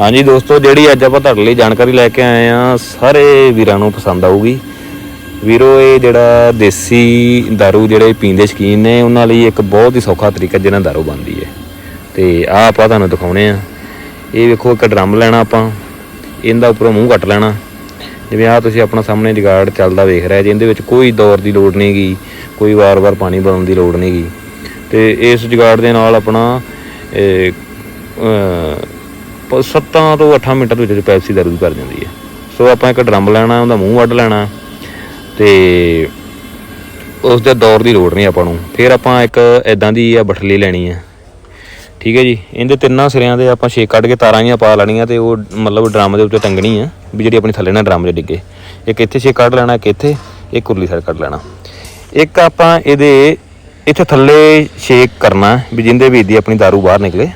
ਹਾਂਜੀ ਦੋਸਤੋ ਜਿਹੜੀ ਅੱਜ ਆਪਾਂ ਤੁਹਾਡੇ ਲਈ ਜਾਣਕਾਰੀ ਲੈ ਕੇ ਆਏ ਆ ਸਾਰੇ ਵੀਰਾਂ ਨੂੰ ਪਸੰਦ ਆਊਗੀ ਵੀਰੋ ਇਹ ਜਿਹੜਾ ਦੇਸੀ दारू ਜਿਹੜੇ ਪੀਂਦੇ ਸ਼ਕੀਨ ਨੇ ਉਹਨਾਂ ਲਈ ਇੱਕ ਬਹੁਤ ਹੀ ਸੌਖਾ ਤਰੀਕਾ ਜਿਹਨਾਂ दारू ਬਣਦੀ ਹੈ ਤੇ ਆਹ ਆਪਾਂ ਤੁਹਾਨੂੰ ਦਿਖਾਉਣੇ ਆ ਇਹ ਵੇਖੋ ਇੱਕ ਡਰਮ ਲੈਣਾ ਆਪਾਂ ਇਹਦਾ ਉੱਪਰੋਂ ਮੂੰਹ ਕੱਟ ਲੈਣਾ ਜਿਵੇਂ ਆ ਤੁਸੀਂ ਆਪਣਾ ਸਾਹਮਣੇ ਜਗਾੜ ਚੱਲਦਾ ਵੇਖ ਰਿਹਾ ਜੀ ਇਹਦੇ ਵਿੱਚ ਕੋਈ ਦੌਰ ਦੀ ਲੋੜ ਨਹੀਂਗੀ ਕੋਈ ਵਾਰ-ਵਾਰ ਪਾਣੀ ਬਦਲਣ ਦੀ ਲੋੜ ਨਹੀਂਗੀ ਤੇ ਇਸ ਜਗਾੜ ਦੇ ਨਾਲ ਆਪਣਾ ਇਹ, ਪ- ਸੱਤਾਂ ਤੋਂ 8 ਮਿੰਟਾਂ ਦੇ ਵਿੱਚ ਪੈਪਸੀ ਦਾਰੂ ਕਰ ਜਾਂਦੀ ਹੈ। ਸੋ ਆਪਾਂ ਇੱਕ ਡਰਮ ਲੈਣਾ ਉਹਦਾ ਮੂੰਹ ਵੱਢ ਲੈਣਾ ਤੇ ਉਸ ਦੇ ਦੌਰ ਦੀ ਲੋੜ ਨਹੀਂ ਆਪਾਂ ਨੂੰ। ਫਿਰ ਆਪਾਂ ਇੱਕ ਐਦਾਂ ਦੀ ਆ ਬਠਲੀ ਲੈਣੀ ਆ ਠੀਕ ਹੈ ਜੀ? ਇਹਦੇ ਤਿੰਨਾਂ ਸਿਰਿਆਂ ਦੇ ਆਪਾਂ ਛੇ ਕੱਢ ਕੇ ਤਾਰਾਂ ਜੀਆਂ ਪਾ ਲੈਣੀਆਂ ਤੇ ਉਹ ਮਤਲਬ ਡਰਮ ਦੇ ਉੱਤੇ ਟੰਗਣੀ ਆ ਵੀ ਜਿਹੜੀ ਆਪਣੀ ਥੱਲੇ ਨਾ ਡਰਮ 'ਚ ਡਿੱਗੇ। ਇੱਕ ਇੱਥੇ ਛੇ ਕੱਢ ਲੈਣਾ ਇੱਕ ਇੱਥੇ ਇੱਕ ਕੁਰਲੀ ਸਾਈਡ ਕੱਢ ਲੈਣਾ। ਇੱਕ ਆਪਾਂ ਇਹਦੇ ਇੱਥੇ ਥੱਲੇ ਛੇਕ ਕਰਨਾ ਵੀ ਜਿੰਦੇ ਵੀ ਦੀ ਆਪਣੀ दारू ਬਾਹਰ ਨਿਕਲੇ।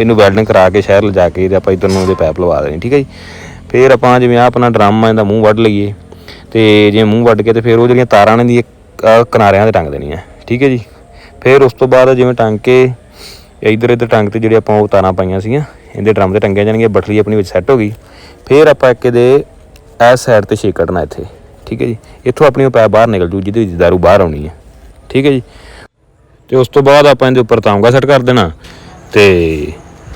ਇਹਨੂੰ ਵੈਲਡਿੰਗ ਕਰਾ ਕੇ ਸ਼ਹਿਰ ਲਿਜਾ ਕੇ ਤੇ ਆਪਾਂ ਇੱਧਰ ਨੂੰ ਇਹਦੇ ਪੈਪ ਲਵਾ ਦੇਣੀ, ਠੀਕ ਹੈ ਜੀ? ਫਿਰ ਆਪਾਂ ਜਿਵੇਂ ਆਹ ਆਪਣਾ ਡਰਮ ਆ, ਇਹਦਾ ਮੂੰਹ ਵੱਢ ਲਈਏ ਤੇ ਜੇ ਮੂੰਹ ਵੱਢ ਕੇ ਤੇ ਫਿਰ ਉਹ ਜਿਹੜੀਆਂ ਤਾਰਾਂ ਨੇ ਦੀ ਕਿਨਾਰਿਆਂ ਤੇ ਟੰਗ ਦੇਣੀਆਂ, ਠੀਕ ਹੈ ਜੀ? ਫਿਰ ਉਸ ਤੋਂ ਬਾਅਦ ਜਿਵੇਂ ਟੰਗ ਕੇ ਇਧਰ ਇਧਰ ਟੰਗ ਤੇ ਜਿਹੜੇ ਆਪਾਂ ਉਹ ਤਾਰਾਂ ਪਾਈਆਂ ਸੀਗੀਆਂ, ਇਹਦੇ ਡਰਮ ਤੇ ਟੰਗੀਆਂ ਜਾਣਗੀਆਂ ਬਟਲੀ ਆਪਣੀ ਵਿੱਚ ਸੈੱਟ ਹੋ ਗਈ। ਫਿਰ ਆਪਾਂ ਇੱਕ ਇਹਦੇ ਇਸ ਸਾਈਡ ਤੇ ਛੇ ਕੱਢਣਾ ਇੱਥੇ, ਠੀਕ ਹੈ ਜੀ? ਇੱਥੋਂ ਆਪਣੀ ਉਹ ਪੈਪ ਬਾਹਰ ਨਿਕਲ ਜੂ, ਜਿਹਦੇ ਵਿੱਚ ਦਾਰੂ ਬਾਹਰ ਆਉਣੀ ਹੈ, ਠੀਕ ਹੈ ਜੀ? ਤੇ ਉਸ ਤੋਂ ਬਾਅਦ ਆਪਾਂ ਇਹਦੇ ਉੱਪਰ ਤਾਂਗਾ ਸੈੱਟ ਕਰ ਦੇਣਾ ਤੇ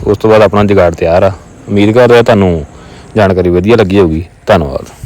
ਉਸ ਤੋਂ ਬਾਅਦ ਆਪਣਾ ਜੁਗਾੜ ਤਿਆਰ ਆ। ਉਮੀਦ ਕਰਦਾ ਤੁਹਾਨੂੰ ਜਾਣਕਾਰੀ ਵਧੀਆ ਲੱਗੀ ਹੋਊਗੀ। ਧੰਨਵਾਦ।